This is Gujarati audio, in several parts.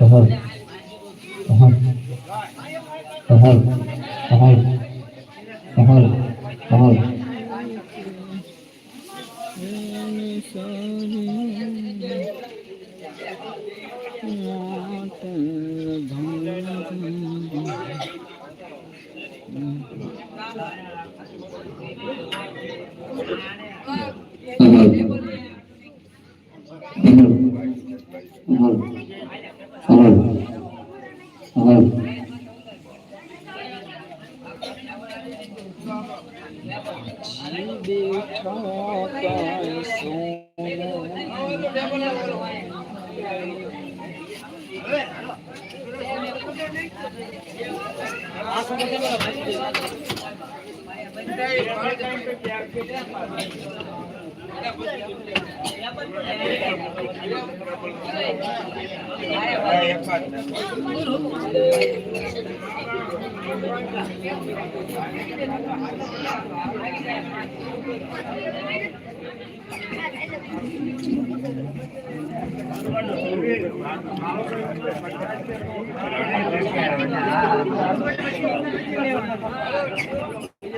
Aha. Aha. પહોળ પહોળ પહોળ પહોળ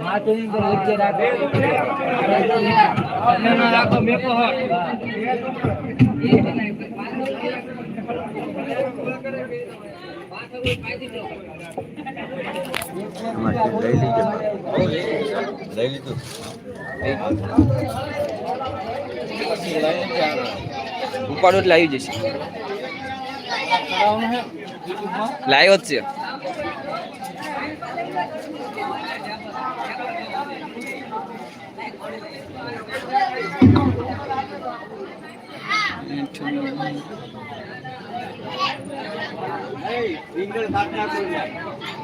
માતુની પર વચ્ચે રાખો રાખો. મેકો હોય પાછળ એમાંથી લઈ લીધો લઈ લીધું. ઉપાડો એટલે આવી જશે. લાવ્યો જ છે. રીંગણ કાપના કોઈ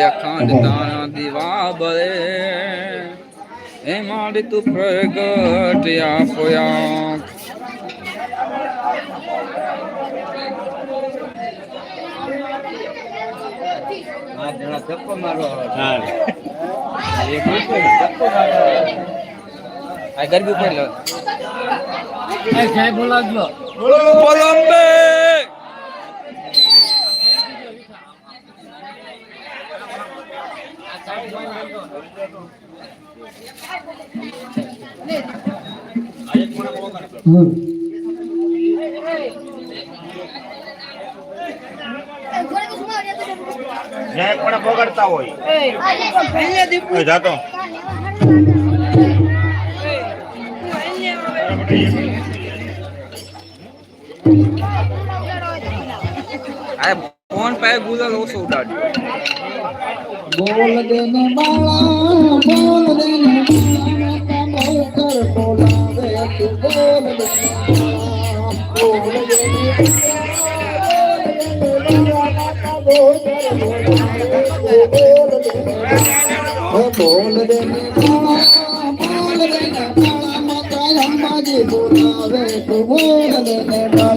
अखंड दारा दीवाे हेमा तू या पोया પાંચ જણા ધક્કો મારવા વાળા એક ધક્કો મારવા આ ગરબી ઉપર લો. સાહેબ બોલાવજો બોલો. અંબે ન્યાય પણ બગડતા હોય. જાતો. ફોન પાસે ગુલાલ ઓછો ઉડાડ્યો બોલ દેને બાળા બોલ દેને બાળા બોલાવે તું બોલ દેને બોલ દેને બોલ દેને બોલ દે બોલ દે માતા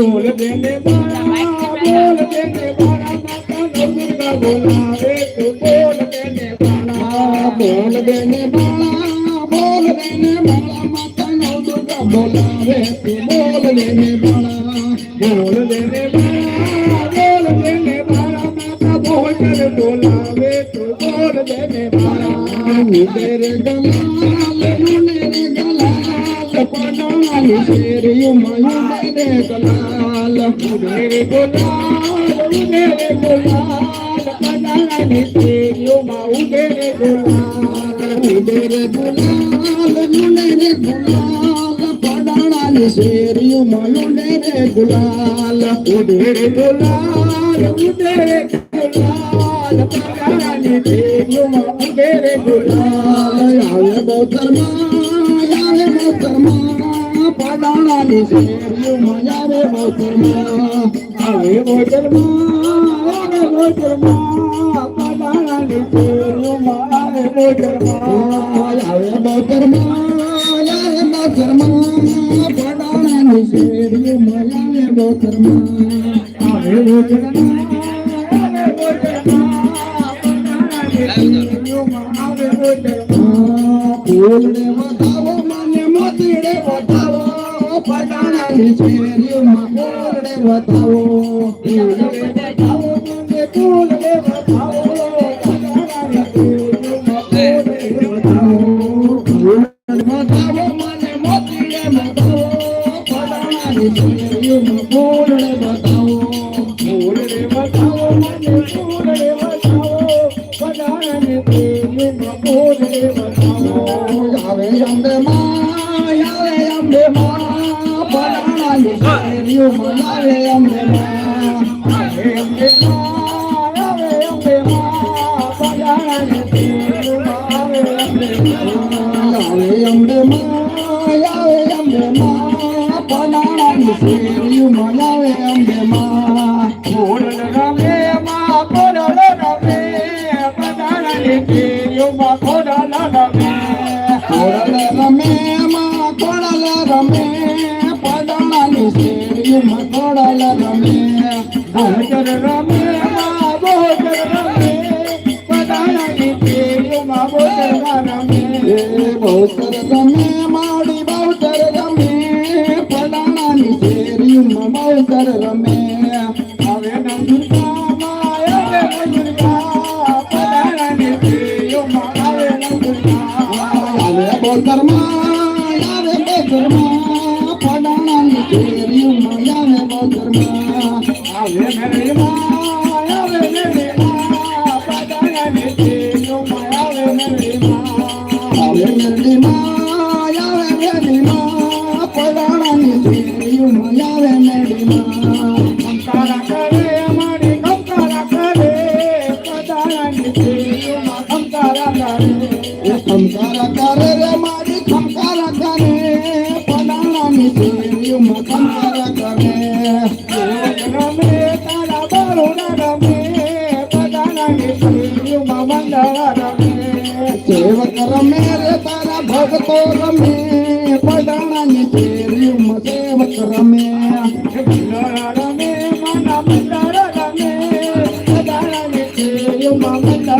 બોલ દે બોલ દે ને બાળા બોલ દે ને બાળા માતા નવદુર્ગા બોલાવે તું બોલ દે ને બાળા બોલ દે ને બાળા બોલ દે ને બાળા માતા ભોજન બોલાવે તું બોલ દે ને બાળા ઉદેર ગલાલ મુનેર ગલાલ પડાણી શેરિયું મયુડે ગલાલ ઉદેર ગલાલ ઉદેર ગલાલ પડાણી શેરિયું ઉદેર ગલાલ ઉદેર ગલાલ મુનેર ગલાલ પડાણી શેરિયું મયુડે ગુલાલ ઉદેર ગુલાલ ઉદેર ગુલાલ પડાણી શેરિયું ઉદેર ગુલાલ આવે બોતરમાં આવે પડાણાની આવે બોતરમાં આવે બોતરમાં આવે શેરિયું આવે બોતરમાં પડાણાની આવે બોતરમાં આવે બોતરમાં આવે પડાણાની છે માં વધાવો? ફૂલને શેરીમાં આવે અંબે માં કોડલ રમે માં કોડલ રમે કોડલ રમે માં કોડલ રમે કોડલ રમે માં ભોજન રમે ભોજન રમે રમે માડી કર રમે હવે નંદુકામાં હવે નંદુકા પધારાને પ્રિયોમાં આવે નંદુકા આવે બોધરમાં આવે બોધરમાં પધારાને પ્રિયોમાં આવે બોધરમાં આવે મેરેમાં કરે રે મારી ખંકાર કરે પડાણાની દેવીમાં ખંકાર કરે તારા બરોડા રમે પડાણાની દેવીમાં મંડળા રમે. સેવક રમે રે, તારા ભગતો રમે પડાણાની દેવીમાં સેવક રમે. રમે મારા મંડળ મંડળ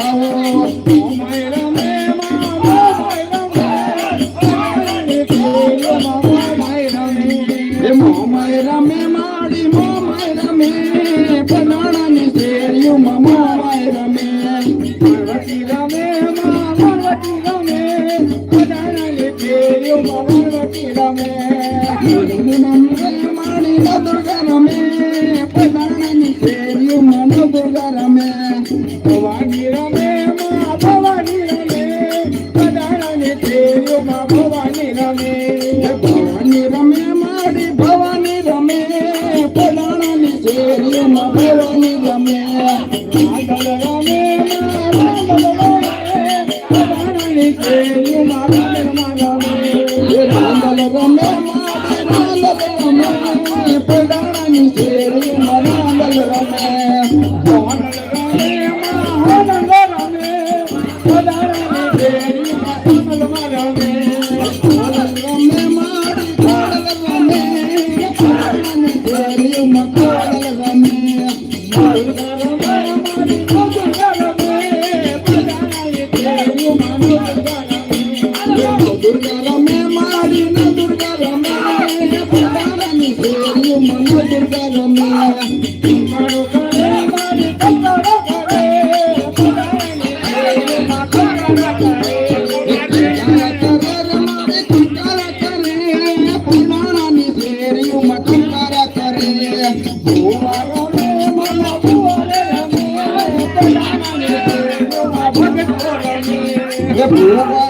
I want to Oh, my God. Rama Rama Rama Rama Rama hubo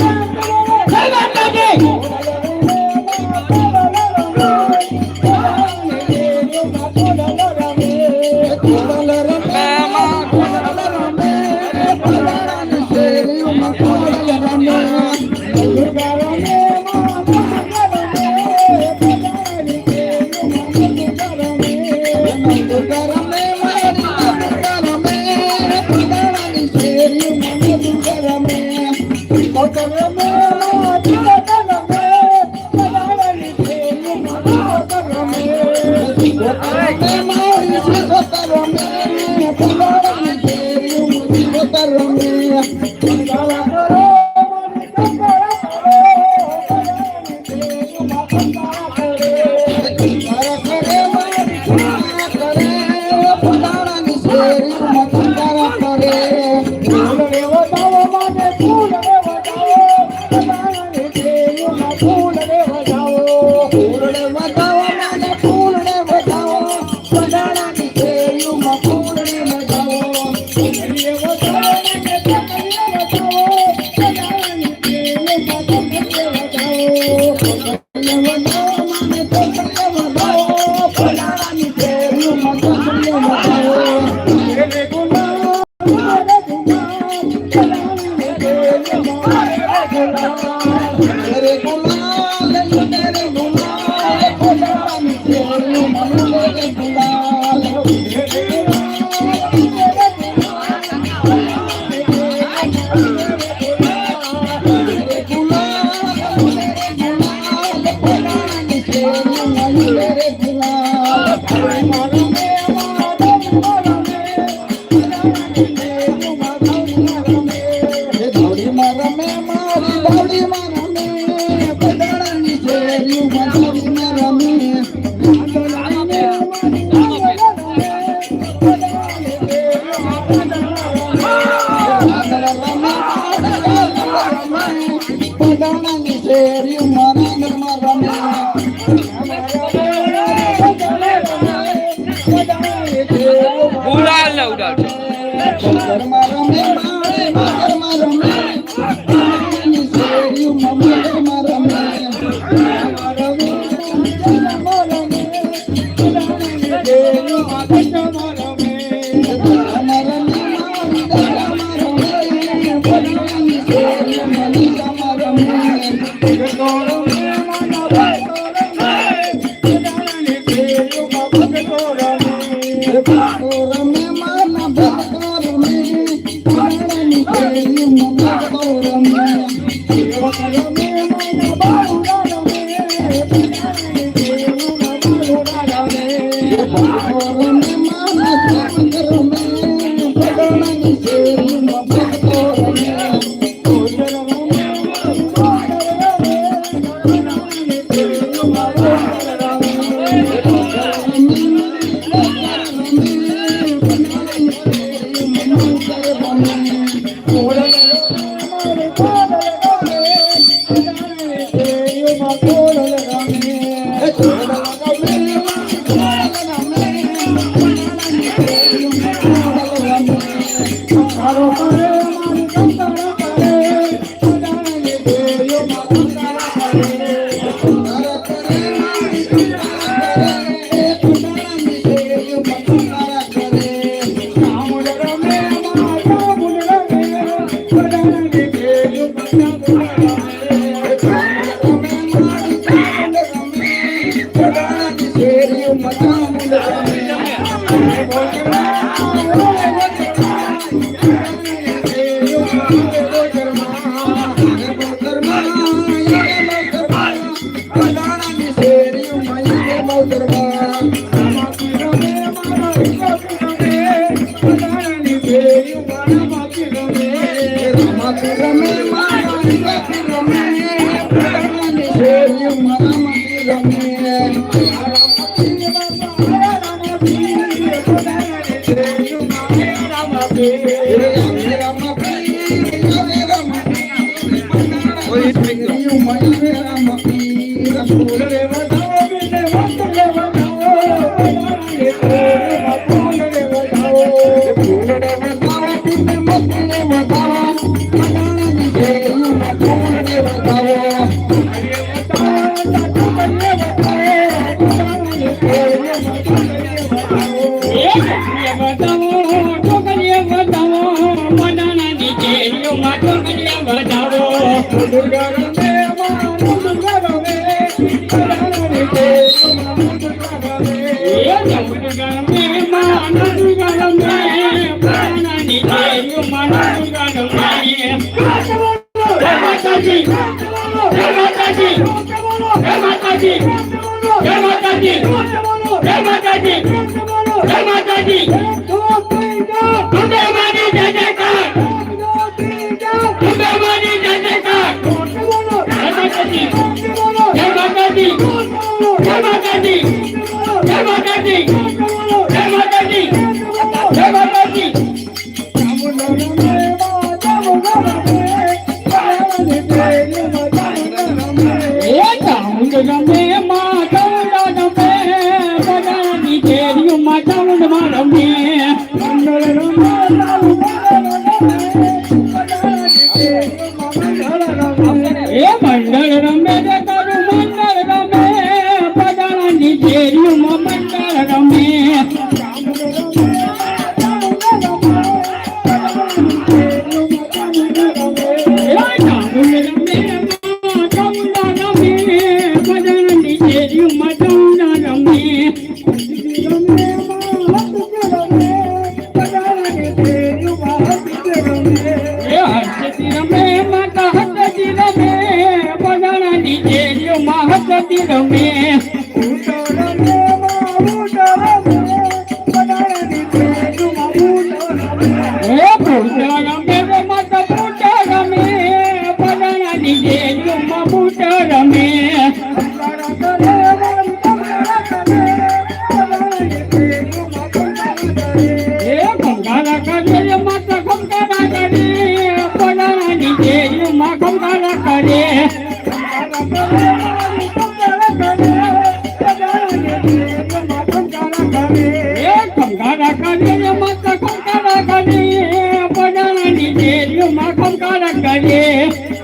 લાગે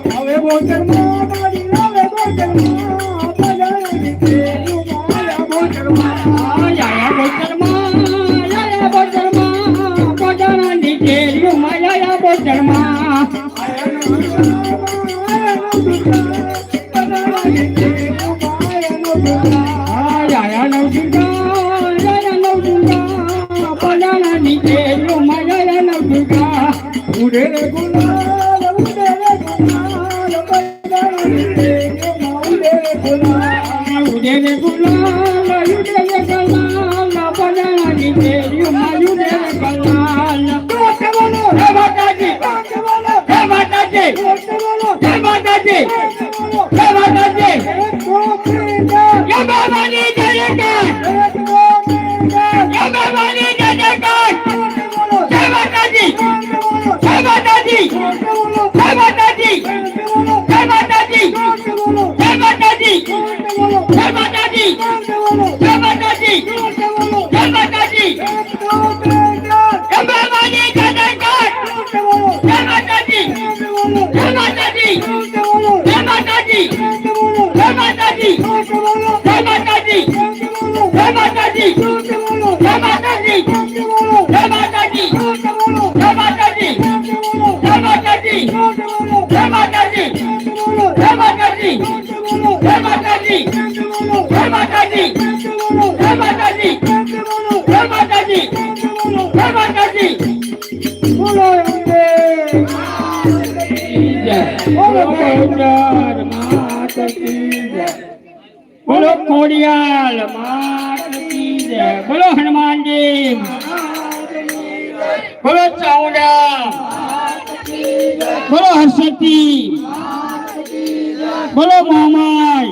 હવે બોલ જન્મ હવે બોલ જન્મ જય માતાજી? જય માતાજી? જય માતાજી? જય માતાજી? બોલો બોલો કોડિયાલ માત કી જય. બોલો હનુમાનજી બોલો ચાવડા બોલો હર્ષતી બોલો મામાઈ